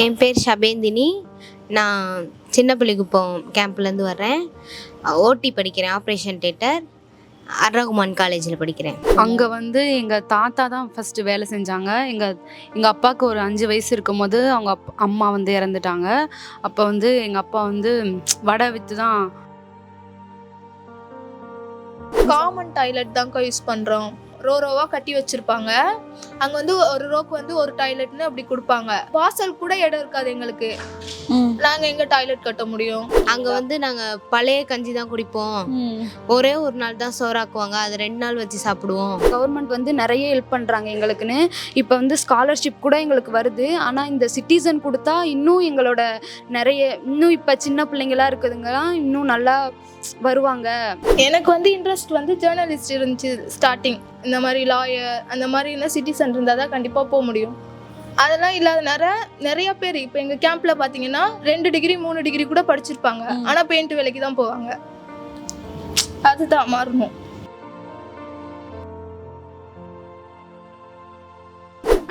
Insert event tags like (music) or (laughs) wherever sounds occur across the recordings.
என் பேர் ஷபேந்தினி நான் சின்னப்பள்ளிக்குப்பம் கேம்ப்லேருந்து வர்றேன். ஓடி படிக்கிறேன் ஆப்ரேஷன் தேட்டர் அர்ரகுமான் காலேஜில் படிக்கிறேன். அங்கே வந்து எங்கள் தாத்தா தான் ஃபஸ்ட்டு வேலை செஞ்சாங்க. எங்கள் எங்கள் அப்பாவுக்கு ஒரு அஞ்சு வயசு இருக்கும்போது அவங்க அப் அம்மா வந்து இறந்துட்டாங்க. அப்போ வந்து எங்கள் அப்பா வந்து வடை விற்று தான் காமன் டாய்லெட் தான்க்கா யூஸ் பண்ணுறோம் ரோ ரோவா கட்டி வச்சிருப்பாங்க. அங்க வந்து ஒரு ரோக்கு வந்து ஒரு டாய்லெட்னு அப்படி கொடுப்பாங்க. வாசல் கூட இடம் இருக்காது எங்களுக்கு. நாங்க எங்க டாய்லெட் கட்ட முடியும்? அங்கே வந்து நாங்கள் பழைய கஞ்சி தான் குடிப்போம். ஒரே ஒரு நாள் தான் சோறாக்குவாங்க. அது ரெண்டு நாள் வச்சு சாப்பிடுவோம். கவர்மெண்ட் வந்து நிறைய ஹெல்ப் பண்ணுறாங்க எங்களுக்குன்னு. இப்போ வந்து ஸ்காலர்ஷிப் கூட எங்களுக்கு வருது. ஆனால் இந்த சிட்டிசன் கொடுத்தா இன்னும் எங்களோட நிறைய இன்னும் இப்போ சின்ன பிள்ளைங்களா இருக்குதுங்கலாம் இன்னும் நல்லா வருவாங்க. எனக்கு வந்து இன்ட்ரெஸ்ட் வந்து ஜேர்னலிஸ்ட் இருந்துச்சு ஸ்டார்டிங் இந்த மாதிரி லாயர் அந்த மாதிரி இருந்தால் சிட்டிசன் இருந்தால் தான் கண்டிப்பாக போக முடியும். அதெல்லாம் இல்லாதனால நிறைய பேர் இப்போ எங்கள் கேம்ப்பில் பார்த்தீங்கன்னா ரெண்டு டிகிரி மூணு டிகிரி கூட படிச்சிருப்பாங்க. ஆனால் பெயிண்ட் வேலைக்கு தான் போவாங்க. அதுதான் மாறணும்.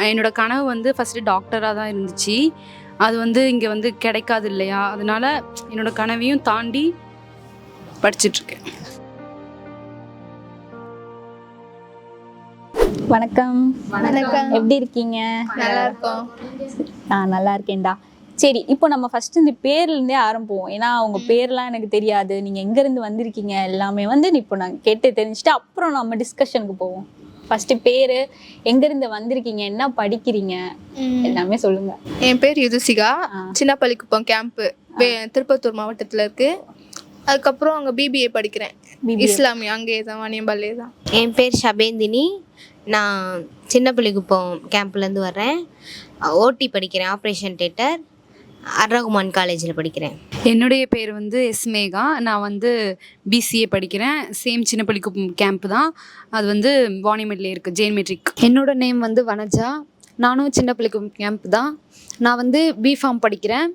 என்னோட கனவு வந்து ஃபஸ்ட்டு டாக்டராக தான் இருந்துச்சு. அது வந்து இங்கே வந்து கிடைக்காது இல்லையா? அதனால என்னோட கனவையும் தாண்டி படிச்சிட்ருக்கேன். வணக்கம். வணக்கம். எப்படி இருக்கீங்க? நல்லா இருக்கும் நான் நல்லா இருக்கேன்டா சரி இப்போ நம்ம ஃபர்ஸ்ட் இந்த பேர்லேருந்தே ஆரம்பிப்போம். ஏன்னா உங்க பேர்லாம் எனக்கு தெரியாது. நீங்க எங்க இருந்து வந்திருக்கீங்க? எல்லாமே வந்து இப்போ நான் கேட்டு தெரிஞ்சுட்டு அப்புறம் நம்ம டிஸ்கஷனுக்கு போவோம். ஃபர்ஸ்ட் பேரு எங்க இருந்து வந்திருக்கீங்க? என்ன படிக்கிறீங்க? எல்லாமே சொல்லுங்க. என் பேர் யுதுசிகா. சின்னப்பள்ளிக்குப்பம் கேம்ப்பு திருப்பத்தூர் மாவட்டத்தில் இருக்கு. அதுக்கப்புறம் அங்கே பிபிஏ படிக்கிறேன். இஸ்லாமிய அங்கேயே தான் வாணியம்பாலே தான் என் பேர் ஷபேந்தினி. நான் சின்னப்பள்ளிக்குப்பம் கேம்ப்லேருந்து வர்றேன். ஓடி படிக்கிறேன் ஆப்ரேஷன் தேட்டர் அர்ரகுமான் காலேஜில் படிக்கிறேன். என்னுடைய பேர் வந்து எஸ் மேகா நான் வந்து பிசிஏ படிக்கிறேன். சேம் சின்னப்பள்ளிக்குப்பம் கேம்ப் தான். அது வந்து வாணிமெட்ல இருக்குது ஜெயின் மெட்ரிக் என்னோட நேம் வந்து வனஜா. நானும் சின்னப்பள்ளிக்குப்பம் கேம்ப் தான். நான் வந்து பிஃபார்ம் படிக்கிறேன்.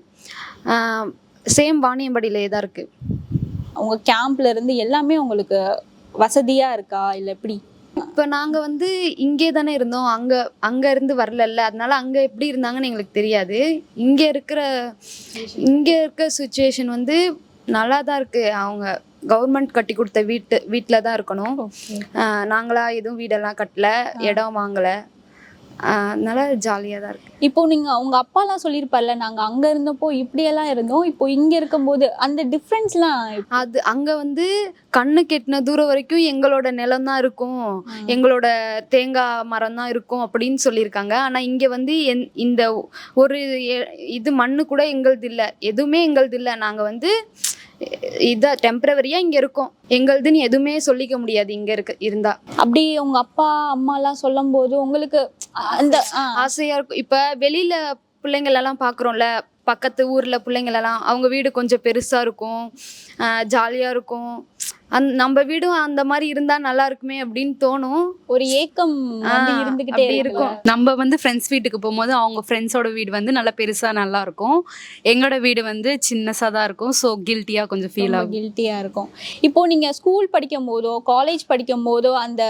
சேம் வாணியம்பாடியிலே தான் இருக்குது உங்க கேம்ப்ல இருந்து எல்லாமே உங்களுக்கு வசதியா இருக்கா? இல்ல எப்படி? இப்போ நாங்கள் வந்து இங்கே தானே இருந்தோம். அங்கே அங்கே இருந்து வரலல்ல. அதனால அங்கே எப்படி இருந்தாங்கன்னு எங்களுக்கு தெரியாது. இங்கே இருக்கிற இங்கே இருக்க சுச்சுவேஷன் வந்து நல்லா தான் இருக்குது அவங்க கவர்மெண்ட் கட்டி கொடுத்த வீட்டு வீட்டில் தான் இருக்கணும் ஆஹ் நாங்களா எதுவும் வீடெல்லாம் கட்டல. இடம் வாங்கலை. அதனால ஜாலியாக தான் இருக்கு. இப்போ நீங்க உங்க அப்பாலாம் சொல்லியிருப்பார்ல நாங்க அங்க இருந்தப்போ இப்படியெல்லாம் இருந்தோம் இப்போ இங்க இருக்கும்போது அந்த டிஃப்ரென்ஸ்லாம் அது அங்கே வந்து கண்ணு கெட்டின தூரம் வரைக்கும் எங்களோட நிலம் தான் இருக்கும். எங்களோட தேங்காய் மரம் தான் இருக்கும் அப்படின்னு சொல்லியிருக்காங்க. ஆனால் இங்கே வந்து என் இந்த ஒரு இது மண்ணு கூட எங்களுது இல்லை. எதுவுமே எங்களுது இல்லை. நாங்கள் வந்து இதை டெம்பரவரியாக இங்கே இருக்கோம். எங்களுதுன்னு எதுவுமே சொல்லிக்க முடியாது இங்கே இருக்க இருந்தா. அப்படி உங்க அப்பா அம்மா எல்லாம் சொல்லும் போது உங்களுக்கு அந்த ஆசையாக இருக்கும். இப்போ வெளியில் பிள்ளைங்களெல்லாம் பார்க்குறோம்ல பக்கத்து ஊரில் பிள்ளைங்களெல்லாம் அவங்க வீடு கொஞ்சம் பெருசாக இருக்கும் ஜாலியாக இருக்கும். அந் நம்ம வீடும் அந்த மாதிரி இருந்தால் நல்லா இருக்குமே அப்படின்னு தோணும். ஒரு ஏக்கம் இருந்துகிட்டே இருக்கும். நம்ம வந்து ஃப்ரெண்ட்ஸ் வீட்டுக்கு போகும்போது அவங்க ஃப்ரெண்ட்ஸோட வீடு வந்து நல்லா பெருசாக நல்லா இருக்கும். எங்களோட வீடு வந்து சின்னசாக தான் இருக்கும். ஸோ கில்ட்டியாக கொஞ்சம் ஃபீல் ஆகும். கில்ட்டியா இருக்கும். இப்போ நீங்க ஸ்கூல் படிக்கும் போதோ காலேஜ் படிக்கும் போதோ அந்த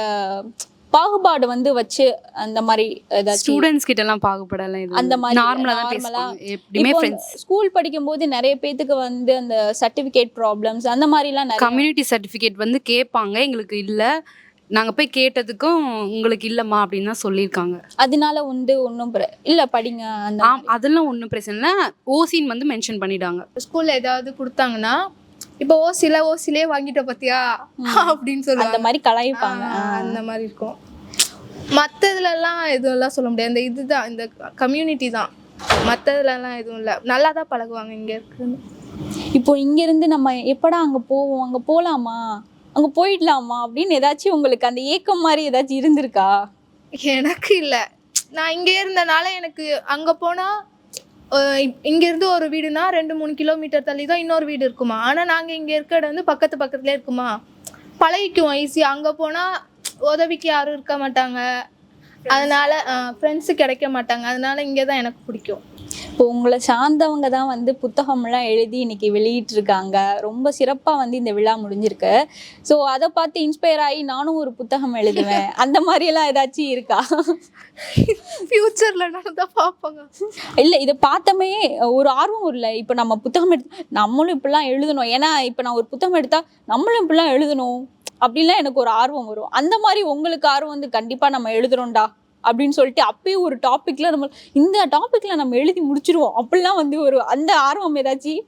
பாகுபாடு வந்து வச்சு அந்த மாதிரி ஸ்டூடெண்ட்ஸ் கிட்ட எல்லாம் பாகுபடலாம் இது அந்த மாதிரி நார்மலாக தான் பேசுவாங்க. எப்படியுமே இப்போ ஃப்ரெண்ட்ஸ் ஸ்கூல் படிக்கும் போது நிறைய பேத்துக்கு வந்து அந்த சர்டிபிகேட் ப்ராப்ளம்ஸ் அந்த மாதிரிலாம் நிறைய கம்யூனிட்டி சர்டிஃபிகேட் வந்து கேட்பாங்க எங்களுக்கு இல்லை. நாங்கள் போய் கேட்டதுக்கும் உங்களுக்கு இல்லைம்மா அப்படின்னு தான் சொல்லியிருக்காங்க. அதனால வந்து ஒன்றும் இல்ல படிங்க அந்த அதெல்லாம் ஒன்றும் பிரச்சனை இல்லை. ஓசின்னு வந்து மென்ஷன் பண்ணிட்டாங்க. ஸ்கூல்ல ஏதாவது கொடுத்தாங்கன்னா இப்போ ஓசில ஓசிலே வாங்கிட்ட பத்தியா? அப்படின்னு அந்த சொல்லுவாங்க மாதிரி கலாய்ப்பாங்க. அந்த மாதிரி இருக்கும். மற்றதுலலாம் எதுவும்லாம் சொல்ல முடியாது. இந்த இதுதான் இந்த கம்யூனிட்டி தான். மற்றதுலலாம் எதுவும் இல்லை. நல்லா தான் பழகுவாங்க இங்கே இருக்குன்னு. இப்போ இங்க இருந்து நம்ம எப்படா அங்க போவோம்? அங்க போலாமா? அங்க போயிடலாமா? அப்படின்னு ஏதாச்சும் உங்களுக்கு அந்த ஏக்கம் மாதிரி ஏதாச்சும் இருந்திருக்கா? எனக்கு இல்லை. நான் இங்கே இருந்தனால எனக்கு அங்கே போனால் இங்கேருந்து ஒரு வீடுனா ரெண்டு மூணு கிலோமீட்டர் தள்ளி தான் இன்னொரு வீடு இருக்குமா? ஆனால் நாங்கள் இங்கே இருக்கிற இடம் வந்து பக்கத்து பக்கத்துலேயே இருக்குமா? பழகிக்குவோம் ஈஸியாக அங்கே போனால் உதவிக்கு யாரும் இருக்க மாட்டாங்க. அதனால ஃப்ரெண்ட்ஸு கிடைக்க மாட்டாங்க. அதனால இங்கே தான் எனக்கு பிடிக்கும். இப்போ உங்களை சார்ந்தவங்க தான் வந்து புத்தகம்லாம் எழுதி இன்னைக்கு வெளியிட்டிருக்காங்க. ரொம்ப சிறப்பாக வந்து இந்த விழா முடிஞ்சிருக்கு. ஸோ அதை பார்த்து இன்ஸ்பயர் ஆகி நானும் ஒரு புத்தகம் எழுதுவேன். (laughs) அந்த மாதிரியெல்லாம் ஏதாச்சும் இருக்கா? ஃப்யூச்சரில் நான் தான் பார்ப்பாங்க. இல்லை இதை பார்த்தமே ஒரு ஆர்வம் இல்லை. இப்போ நம்ம புத்தகம் எடுத்து நம்மளும் இப்படிலாம் எழுதணும். ஏன்னா இப்போ நான் ஒரு புத்தகம் எடுத்தா நம்மளும் இப்படிலாம் எழுதணும். அப்படிலாம் எனக்கு ஒரு ஆர்வம் வரும். அந்த மாதிரி உங்களுக்கு ஆர்வம் வந்து கண்டிப்பாக நம்ம எழுதுறோம்டா அப்படின்னு சொல்லிட்டு அப்பயே ஒரு டாப்பிக்ல நம்ம இந்த டாப்பிக்ல நம்ம எழுதி முடிச்சிருவோம். அப்படிலாம் வந்து ஒரு அந்த ஆர்வம் ஏதாச்சும்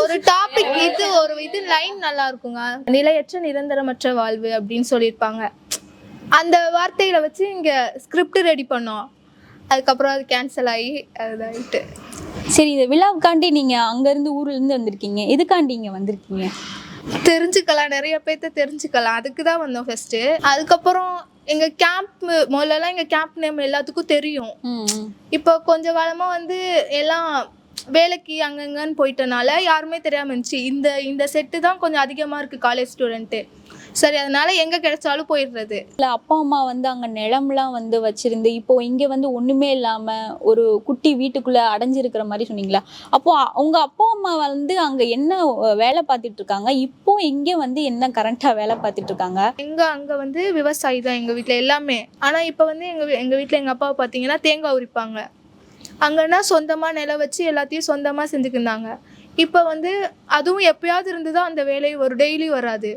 ஒரு டாபிக் இது ஒரு இது லைன் நல்லா இருக்குங்க. நிலையற்ற நிரந்தரமற்ற வாழ்வு அப்படின்னு சொல்லியிருப்பாங்க. அந்த வார்த்தையில வச்சு இங்கே ஸ்கிரிப்ட் ரெடி பண்ணோம். அதுக்கப்புறம் அது கேன்சல் ஆகி அதாயிட்டு சரி இந்த விழாவுக்காண்டி நீங்க அங்கேருந்து ஊர்லேருந்து வந்திருக்கீங்க. எதுக்காண்டி இங்கே வந்திருக்கீங்க? தெரிஞ்சுக்கலாம் நிறைய பேர்த்த தெரிஞ்சுக்கலாம். அதுக்கு தான் வந்தோம் ஃபர்ஸ்ட்டு அதுக்கப்புறம் எங்கள் கேம்ப் முதல்லலாம் எங்கள் கேம்ப் நேம் எல்லாத்துக்கும் தெரியும். இப்போ கொஞ்ச காலமாக வந்து எல்லாம் வேலைக்கு அங்கங்கன்னு போயிட்டனால யாருமே தெரியாமல் இருந்துச்சு. இந்த இந்த செட்டு தான் கொஞ்சம் அதிகமாக இருக்குது காலேஜ் ஸ்டூடெண்ட்டு சரி அதனால எங்கே கிடைச்சாலும் போயிடுறது. இல்ல அப்பா அம்மா வந்து அங்க நிலம்லாம் வந்து வச்சிருந்து இப்போ இங்க வந்து ஒண்ணுமே இல்லாம ஒரு குட்டி வீட்டுக்குள்ள அடைஞ்சிருக்கிற மாதிரி சொன்னீங்களா? அப்போ அ- உங்க அப்பா அம்மா வந்து அங்க என்ன வேலை பார்த்துட்டு இருக்காங்க இப்போ இங்க வந்து என்ன கரண்டா வேலை பார்த்துட்டு இருக்காங்க எங்க அங்கே வந்து விவசாயி தான் எங்கள் வீட்டில் எல்லாமே. ஆனால் இப்போ வந்து எங்கள் எங்கள் வீட்டில் எங்கள் அப்பா பார்த்தீங்கன்னா தேங்காய் உரிப்பாங்க. அங்கன்னா சொந்தமாக நிலம் வச்சு எல்லாத்தையும் சொந்தமாக செஞ்சுக்கிருந்தாங்க இப்போ வந்து அதுவும் எப்பயாவது இருந்து தான் அந்த வேலை ஒரு டெய்லி வராது.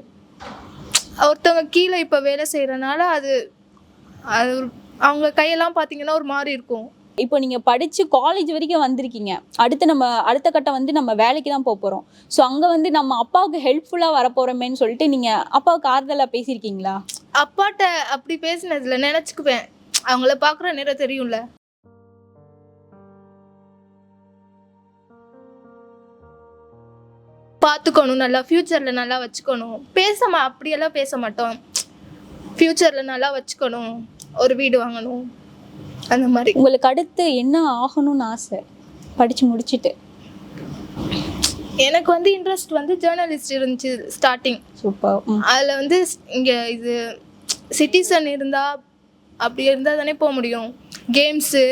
ஒருத்தவங்க கீழே இப்போ வேலை செய்கிறனால அது அது அவங்க கையெல்லாம் பார்த்தீங்கன்னா ஒரு மாதிரி இருக்கும். இப்போ நீங்க படிச்சு காலேஜ் வரைக்கும் வந்திருக்கீங்க. அடுத்து நம்ம அடுத்த கட்டம் வந்து நம்ம வேலைக்கு தான் போக போறோம். ஸோ அங்க வந்து நம்ம அப்பாவுக்கு ஹெல்ப்ஃபுல்லா வரப்போறோமேன்னு சொல்லிட்டு நீங்க அப்பாவுக்கு ஆறுதலா பேசியிருக்கீங்களா? அப்பாட்ட அப்படி பேசினதுல நினச்சிக்குவேன். அவங்கள பார்க்குற நேரம் தெரியும்ல. பார்த்துக்கணும் நல்லா ஃப்யூச்சரில் நல்லா வச்சுக்கணும். பேச மா அப்படியெல்லாம் பேச மாட்டோம். ஃப்யூச்சரில் நல்லா வச்சுக்கணும். ஒரு வீடு வாங்கணும். அந்த மாதிரி. உங்களுக்கு அடுத்து என்ன ஆகணும்னு ஆசை? படிச்சு முடிச்சிட்டு. எனக்கு வந்து இன்ட்ரெஸ்ட் வந்து ஜேர்னலிஸ்ட் இருந்துச்சு ஸ்டார்டிங் சூப்பர் அதில் வந்து இங்கே இது சிட்டிசன் இருந்தால் அப்படி இருந்தால் தானே போக முடியும். கேம்ஸு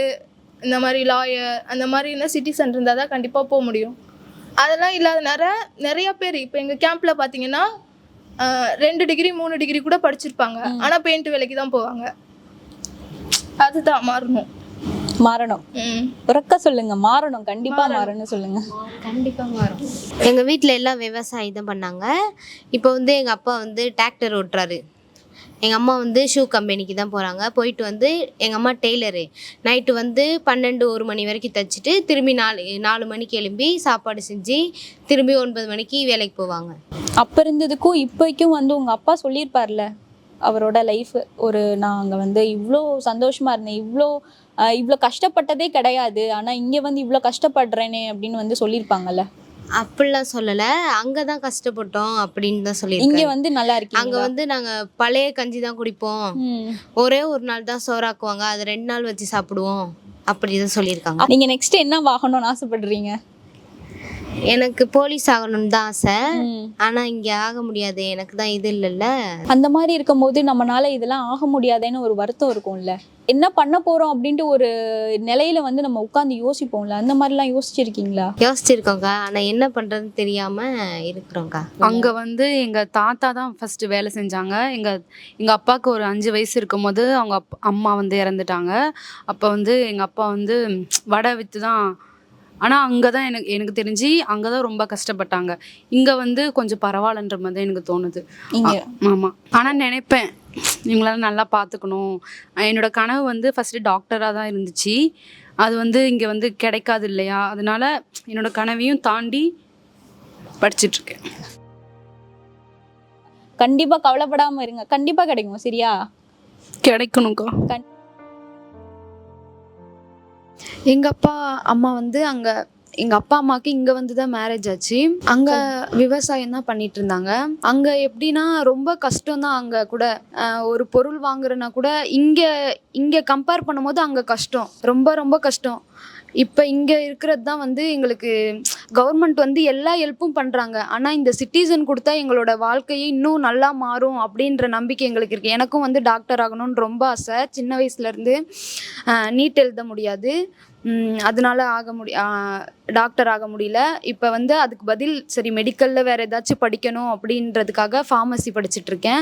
இந்த மாதிரி லாயர் அந்த மாதிரி இருந்தால் சிட்டிசன் இருந்தால் தான் கண்டிப்பாக போக முடியும். அதெல்லாம் இல்லாத நிறைய நிறைய பேர் இப்போ எங்கள் கேம்பில் பார்த்தீங்கன்னா ரெண்டு டிகிரி மூணு டிகிரி கூட படிச்சிருப்பாங்க. ஆனால் பெயிண்ட் வேலைக்கு தான் போவாங்க. அதுதான் மாறணும். மாறணும். ம். உறக்க சொல்லுங்க மாறணும். கண்டிப்பா மாறணும். சொல்லுங்க. கண்டிப்பா மாறும் எங்கள் வீட்டில் எல்லாம் விவசாயி தான் பண்ணாங்க. இப்போ வந்து எங்கள் அப்பா வந்து டிராக்டர் ஓட்டுறாரு. எங்கள் அம்மா வந்து ஷூ கம்பெனிக்கு தான் போகிறாங்க போயிட்டு வந்து எங்கள் அம்மா டெய்லரு. நைட்டு வந்து பன்னெண்டு ஒரு மணி வரைக்கும் தைச்சிட்டு திரும்பி நாலு நாலு மணிக்கு எழும்பி சாப்பாடு செஞ்சு திரும்பி ஒன்பது மணிக்கு வேலைக்கு போவாங்க. அப்போ இருந்ததுக்கும் இப்போக்கும் வந்து உங்கள் அப்பா சொல்லியிருப்பார்ல அவரோட லைஃப் ஒரு நான் அங்கே வந்து இவ்வளோ சந்தோஷமாக இருந்தேன். இவ்வளோ இவ்வளோ கஷ்டப்பட்டதே கிடையாது. ஆனால் இங்கே வந்து இவ்வளோ கஷ்டப்படுறேனே அப்படின்னு வந்து சொல்லியிருப்பாங்கல்ல. அப்படிலாம் சொல்லலை. அங்கே தான் கஷ்டப்பட்டோம் அப்படின்னு தான் இங்க சொல்லியிருக்கேன் வந்து நல்லா அங்கே இருக்கீங்க வந்து நாங்கள் பழைய கஞ்சி தான் குடிப்போம். ஒரே ஒரு நாள் தான் சோறாக்குவாங்க. அது ரெண்டு நாள் வச்சு சாப்பிடுவோம். அப்படி தான் சொல்லியிருக்காங்க. நீங்க நெக்ஸ்ட் என்ன வாங்கணும்னு ஆசைப்படுறீங்க? எனக்கு போலீஸ் ஆகணும்னு தான் ஆசை. ம். ஆனால் இங்கே ஆக முடியாது. எனக்கு தான் இது இல்லைல்ல. அந்த மாதிரி இருக்கும்போது நம்மனால இதெல்லாம் ஆக முடியாதேன்னு ஒரு வருத்தம் இருக்கும்ல. என்ன பண்ண போறோம் அப்படின்ட்டு ஒரு நிலையில வந்து நம்ம உட்காந்து யோசிப்போம்ல. அந்த மாதிரிலாம் யோசிச்சிருக்கீங்களா? யோசிச்சிருக்கோங்க. ஆனால் என்ன பண்ணுறதுன்னு தெரியாமல் இருக்கிறோங்க்கா அங்க வந்து எங்க தாத்தா தான் ஃபர்ஸ்ட் வேலை செஞ்சாங்க. எங்க எங்க அப்பாவுக்கு ஒரு அஞ்சு வயசு இருக்கும்போது அவங்க அம்மா வந்து இறந்துட்டாங்க. அப்போ வந்து எங்க அப்பா வந்து வடை விற்று தான் ஆனால் அங்கே தான் எனக்கு எனக்கு தெரிஞ்சு அங்கே தான் ரொம்ப கஷ்டப்பட்டாங்க. இங்கே வந்து கொஞ்சம் பரவாயில்லன்ற மாதிரி தான் எனக்கு தோணுது. இங்க? ஆமாம் ஆனால் நினைப்பேன். இவங்களால நல்லா பார்த்துக்கணும் என்னோட கனவு வந்து ஃபஸ்ட்டு டாக்டராக தான் இருந்துச்சு. அது வந்து இங்கே வந்து கிடைக்காது இல்லையா? அதனால என்னோட கனவையும் தாண்டி படிச்சிட்ருக்கேன். கண்டிப்பா கவலைப்படாம இருங்க. கண்டிப்பா கிடைக்கும் சரியா? கிடைக்கணும்க்கா. எங்க அப்பா அம்மா வந்து அங்க எங்க அப்பா அம்மாக்கு இங்க வந்து தான் மேரேஜ் ஆச்சு. அங்க விவசாயம் தான் பண்ணிட்டு இருந்தாங்க. அங்க எப்படின்னா ரொம்ப கஷ்டம் தான் அங்க கூட. ஒரு பொருள் வாங்குறனா கூட இங்க இங்க கம்பேர் பண்ணும்போது அங்க கஷ்டம். ரொம்ப ரொம்ப கஷ்டம். இப்போ இங்கே இருக்கிறது தான் வந்து எங்களுக்கு கவர்மெண்ட் வந்து எல்லா ஹெல்ப்பும் பண்ணுறாங்க ஆனால் இந்த சிட்டிசன் கொடுத்தா எங்களோட வாழ்க்கையே இன்னும் நல்லா மாறும் அப்படின்ற நம்பிக்கை எங்களுக்கு இருக்குது எனக்கும் வந்து டாக்டர் ஆகணும்னு ரொம்ப ஆசை. சின்ன வயசுலேருந்து நீட் எழுத முடியாது. அதனால ஆக முடிய டாக்டர் ஆக முடியல. இப்போ வந்து அதுக்கு பதில் சரி மெடிக்கலில் வேறு ஏதாச்சும் படிக்கணும் அப்படின்றதுக்காக ஃபார்மசி படிச்சுட்ருக்கேன்.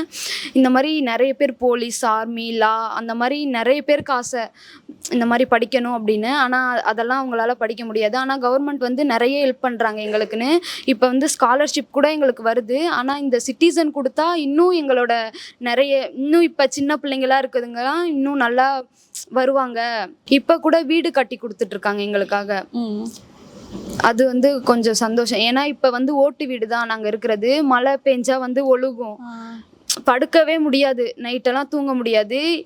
இந்த மாதிரி நிறைய பேர் போலீஸ் ஆர்மி லா அந்த மாதிரி நிறைய பேருக்கு ஆசை. இந்த மாதிரி படிக்கணும் அப்படின்னு. ஆனால் அதெல்லாம் அவங்களால படிக்க முடியாது. ஆனால் கவர்மெண்ட் வந்து நிறைய ஹெல்ப் பண்ணுறாங்க எங்களுக்குன்னு. இப்போ வந்து ஸ்காலர்ஷிப் கூட எங்களுக்கு வருது. ஆனால் இந்த சிட்டிசன் கொடுத்தா இன்னும் எங்களோட நிறைய இன்னும் இப்போ சின்ன பிள்ளைங்களா இருக்குதுங்களாம் இன்னும் நல்லா வருவாங்க. இப்போ கூட வீடு கட்டி கொடுத்துட்ருக்காங்க எங்களுக்காக. ம். அது வந்து கொஞ்சம் சந்தோஷம். ஏன்னா இப்போ வந்து ஓட்டு வீடு தான் நாங்கள் இருக்கிறது. மழை பெஞ்சா வந்து ஒழுகும். படுக்கவே முடியாது. நைட்டெல்லாம் தூங்க முடியாது.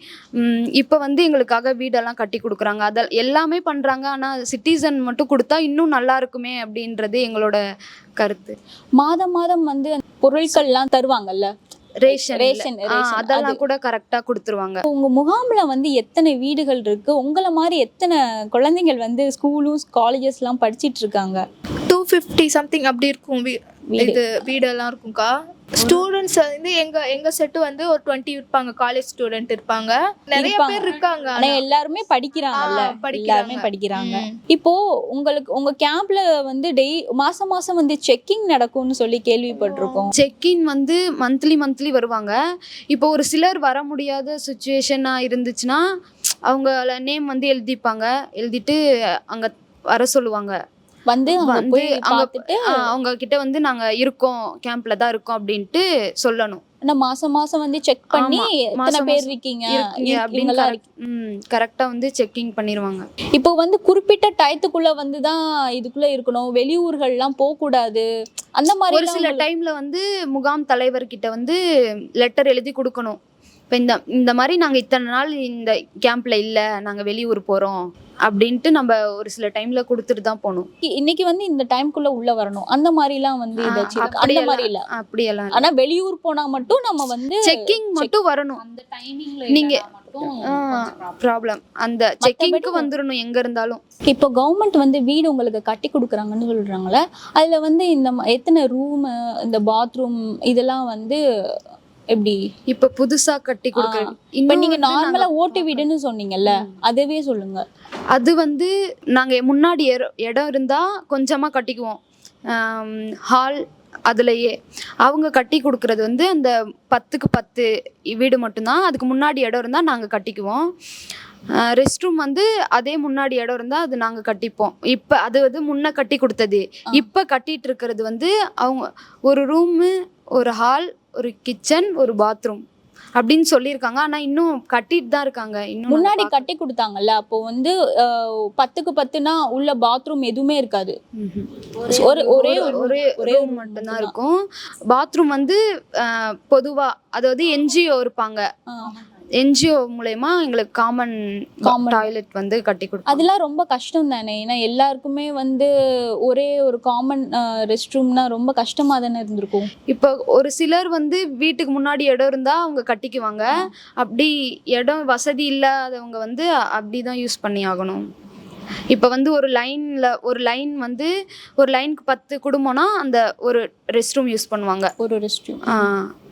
இப்போ வந்து எங்களுக்காக வீடெல்லாம் கட்டி கொடுக்குறாங்க. அத எல்லாமே பண்ணுறாங்க ஆனால் சிட்டிசன் மட்டும் கொடுத்தா இன்னும் நல்லா இருக்குமே அப்படின்றது எங்களோட கருத்து. மாதம் மாதம் வந்து பொருட்கள்லாம் தருவாங்கல்ல? Ration ration. அதெல்லாம் அது- கூட கரெக்டாக கொடுத்துருவாங்க உங்க முகாம்ல வந்து எத்தனை வீடுகள் இருக்கு உங்களை மாதிரி எத்தனை குழந்தைகள் வந்து ஸ்கூலும் காலேஜஸ்லாம் படிச்சிட்டு இருக்காங்க டூ ஃபிஃப்டி சம்திங் அப்படி இருக்கும். இது வீடெல்லாம் இருக்கும்க்கா? ஸ்டூடெண்ட்ஸ் வந்து எங்க எங்க செட்டு வந்து ஒரு டுவெண்ட்டி இருப்பாங்க காலேஜ் ஸ்டூடெண்ட் இருப்பாங்க. நிறைய. பேர் இருக்காங்க ஆனா. எல்லாருமே படிக்கிறாங்கல்ல. எல்லாருமே படிக்கிறாங்க. இப்போ உங்களுக்கு உங்க கேம்ப்ல வந்து டெய் மாசம் மாசம் வந்து செக்கிங் நடக்கும்னு சொல்லி கேள்விப்பட்டிருக்கோம். செக்இன் வந்து மந்த்லி மந்த்லி வருவாங்க. இப்போ ஒரு சிலர் வர முடியாத சுச்சுவேஷனாக இருந்துச்சுன்னா அவங்கள நேம் வந்து எழுதிப்பாங்க. எழுதிட்டு அங்கே வர சொல்லுவாங்க. வந்து போய் பார்த்துட்டு அவங்க கிட்ட வந்து நாங்கள் இருக்கோம் கேம்ப்ல தான் இருக்கோம் அப்படின்ட்டு சொல்லணும். ஆனா மாசம் மாசம் வந்து செக் பண்ணி. எத்தனை பேர் இருக்கீங்க? கரெக்டாக வந்து செக்கிங் பண்ணிடுவாங்க இப்போ வந்து குறிப்பிட்ட டயத்துக்குள்ள வந்து தான் இதுக்குள்ள இருக்கணும். வெளியூர்கள்லாம் போக கூடாது. அந்த மாதிரி ஒரு சில டைம்ல வந்து முகாம் தலைவர்கிட்ட வந்து லெட்டர் எழுதி கொடுக்கணும். இப்போ இந்த இந்த மாதிரி நாங்கள் இத்தனை நாள் இந்த கேம்ப்ல இல்லை நாங்கள் வெளியூர் போகிறோம் அப்படின்ட்டு நம்ம ஒரு சில டைம்ல கொடுத்துட்டு தான் போகணும் இன்னைக்கு வந்து இந்த டைம்குள்ள உள்ள வரணும். அந்த மாதிரிலாம் வந்து. அந்த மாதிரி இல்ல. அப்படியெல்லாம் ஆனா வெளியூர் போனா மட்டும் நம்ம வந்து செக்கிங் மட்டும் வரணும். அந்த டைமிங்ல நீங்க- மட்டும் ப்ராப்ளம் அந்த செக்கிங்க்கு வந்துடணும் எங்க இருந்தாலும். இப்போ கவர்மெண்ட் வந்து வீடு உங்களுக்கு கட்டி கொடுக்குறாங்கன்னு சொல்றாங்கல்ல அதுல வந்து இந்த எத்தனை ரூம் இந்த பாத்ரூம் இதெல்லாம் வந்து எப்படி? இப்ப புதுசா கட்டி கொடுக்குறது இப்ப நீங்க நார்மலா ஓட்டு வீடுன்னு சொன்னீங்கல்ல அதுவே சொல்லுங்க. அது வந்து நாங்க முன்னாடி இட- இடம் இருந்தா கொஞ்சமா கட்டிக்குவோம். ஹால் அதுலயே. அவங்க கட்டி கொடுக்கறது வந்து அந்த பத்துக்கு பத்து வீடு மட்டும்தான். அதுக்கு முன்னாடி இடம் இருந்தால் நாங்கள் கட்டிக்குவோம். ரெஸ்ட் ரூம் வந்து அதே முன்னாடி இடம் இருந்தால் அது நாங்கள் கட்டிப்போம். இப்போ அது வந்து முன்ன கட்டி கொடுத்தது. இப்போ கட்டிட்டு இருக்கிறது வந்து அவங்க ஒரு ரூமு ஒரு ஹால் ஒரு கிச்சன் ஒரு பாத்ரூம் அப்படின்னு சொல்லியிருக்காங்க. ஆனால் இன்னும் கட்டிட்டு தான் இருக்காங்க. இன்னும் முன்னாடி கட்டி கொடுத்தாங்கல்ல அப்போ வந்து பத்துக்கு பத்துனா உள்ள பாத்ரூம் எதுவுமே இருக்காது. ஒரு ஒரே ஒரு ஒரே ஒரே ரூம் மட்டும்தான் இருக்கும். பாத்ரூம் வந்து அஹ், பொதுவா அதாவது என்ஜிஓ இருப்பாங்க. என்ஜிஓ மூலயமா எங்களுக்கு காமன் Common. டாய்லெட் வந்து கட்டி கொடுப்பாங்க அதெல்லாம் ரொம்ப கஷ்டம் தானே. ஏன்னா எல்லாருக்குமே வந்து ஒரே ஒரு காமன் ரெஸ்ட் ரூம்னா ரொம்ப கஷ்டமா தானே இருந்திருக்கும். இப்போ ஒரு சிலர் வந்து வீட்டுக்கு முன்னாடி இடம் இருந்தா அவங்க கட்டிக்குவாங்க. அப்படி இடம் வசதி இல்லாதவங்க வந்து அப்படி தான் யூஸ் பண்ணி ஆகணும். இப்போ வந்து ஒரு லைனில் ஒரு லைன் வந்து ஒரு லைனுக்கு பத்து குடும்பம்னா அந்த ஒரு ரெஸ்ட் ரூம் யூஸ் பண்ணுவாங்க. ஒரு ரெஸ்ட் ரூம்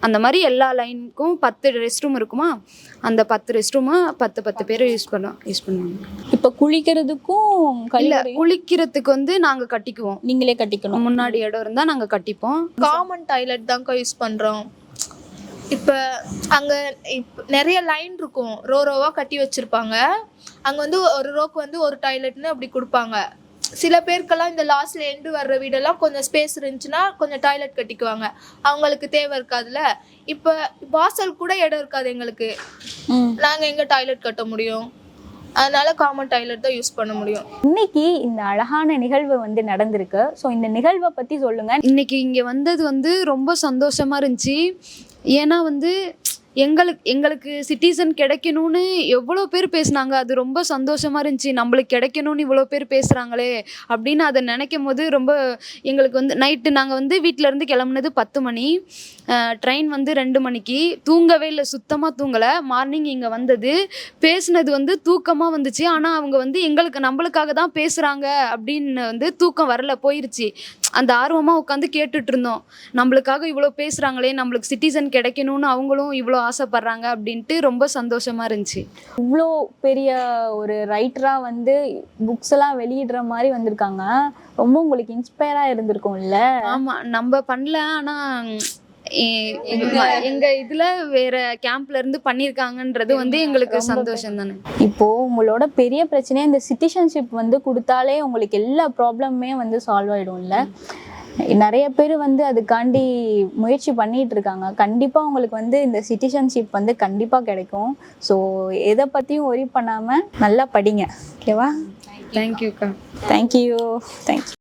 அந்த மாதிரி எல்லா லைனுக்கும் பத்து ரெஸ்ட் ரூம் இருக்குமா? அந்த பத்து ரெஸ்ட் ரூமு பத்து பத்து பேர் யூஸ் பண்ண யூஸ் பண்ணுவாங்க. இப்ப குளிக்கிறதுக்கும் இல்ல குளிக்கிறதுக்கு வந்து நாங்க கட்டிக்குவோம். நீங்களே கட்டிக்கணும். முன்னாடி இடம் இருந்தா நாங்க கட்டிப்போம். காமன் டாய்லெட் தான்க்கா யூஸ் பண்ணுறோம் இப்போ அங்கே இப்போ நிறைய லைன் இருக்கும். ரோ ரோவாக கட்டி வச்சுருப்பாங்க. அங்கே வந்து ஒரு ரோக்கு வந்து ஒரு டாய்லெட்னு அப்படி கொடுப்பாங்க. சில பேருக்கெல்லாம் இந்த லாஸ்ட்ல எண்டு வர்ற வீடெல்லாம் கொஞ்சம் ஸ்பேஸ் இருந்துச்சுன்னா கொஞ்சம் டாய்லெட் கட்டிக்குவாங்க. அவங்களுக்கு தேவை இருக்காதுல்ல. இப்போ வாசல் கூட இடம் இருக்காது எங்களுக்கு. நாங்கள் எங்கே டாய்லெட் கட்ட முடியும்? அதனால காமன் டாய்லெட் தான் யூஸ் பண்ண முடியும். இன்னைக்கு இந்த அழகான நிகழ்வு வந்து நடந்திருக்கு. ஸோ இந்த நிகழ்வை பத்தி சொல்லுங்க. இன்னைக்கு இங்க வந்தது வந்து ரொம்ப சந்தோஷமா இருந்துச்சு. ஏன்னா வந்து எங்களுக்கு எங்களுக்கு சிட்டிசன் கிடைக்கணும்னு எவ்வளோ பேர் பேசுனாங்க. அது ரொம்ப சந்தோஷமாக இருந்துச்சு. நம்மளுக்கு கிடைக்கணும்னு இவ்வளோ பேர் பேசுகிறாங்களே அப்படின்னு அதை நினைக்கும் போது ரொம்ப எங்களுக்கு வந்து நைட்டு நாங்கள் வந்து வீட்டிலேருந்து கிளம்புனது பத்து மணி. ட்ரெயின் வந்து ரெண்டு மணிக்கு. தூங்கவே இல்லை. சுத்தமாக தூங்கலை. மார்னிங் இங்கே வந்தது. பேசுனது வந்து தூக்கமாக வந்துச்சு. ஆனால் அவங்க வந்து எங்களுக்கு நம்மளுக்காக தான் பேசுகிறாங்க அப்படின்னு வந்து தூக்கம் வரல. போயிருச்சு. அந்த ஆர்வமாக உட்காந்து கேட்டுட்டு இருந்தோம் நம்மளுக்காக இவ்வளோ பேசுகிறாங்களே நம்மளுக்கு சிட்டிசன் கிடைக்கணும்னு அவங்களும் இவ்வளோ ஆசைப்படுறாங்க அப்படின்ட்டு ரொம்ப சந்தோஷமா இருந்துச்சு. இவ்வளோ பெரிய ஒரு ரைட்டராக வந்து புக்ஸ் எல்லாம் வெளியிடுற மாதிரி வந்திருக்காங்க. ரொம்ப உங்களுக்கு இன்ஸ்பயராக இருந்திருக்கும்ல. ஆமாம் நம்ம பண்ணல ஆனால் எங்க இதுல வேற கேம்ப்ல இருந்து பண்ணிருக்காங்கன்றது வந்து எங்களுக்கு சந்தோஷம் தானே. இப்போ உங்களோட பெரிய பிரச்சனையே இந்த சிட்டிசன்ஷிப் வந்து கொடுத்தாலே உங்களுக்கு எல்லா ப்ராப்ளமுமே வந்து சால்வ் ஆயிடும்ல. நிறைய பேர் வந்து அதுக்காண்டி முயற்சி பண்ணிட்டு இருக்காங்க. கண்டிப்பாக உங்களுக்கு வந்து இந்த சிட்டிசன்ஷிப் வந்து கண்டிப்பாக கிடைக்கும். ஸோ எதை பற்றியும் ஒரி பண்ணாமல் நல்லா படிங்க. ஓகேவா தேங்க்யூக்கா தேங்க்யூ தேங்க்யூ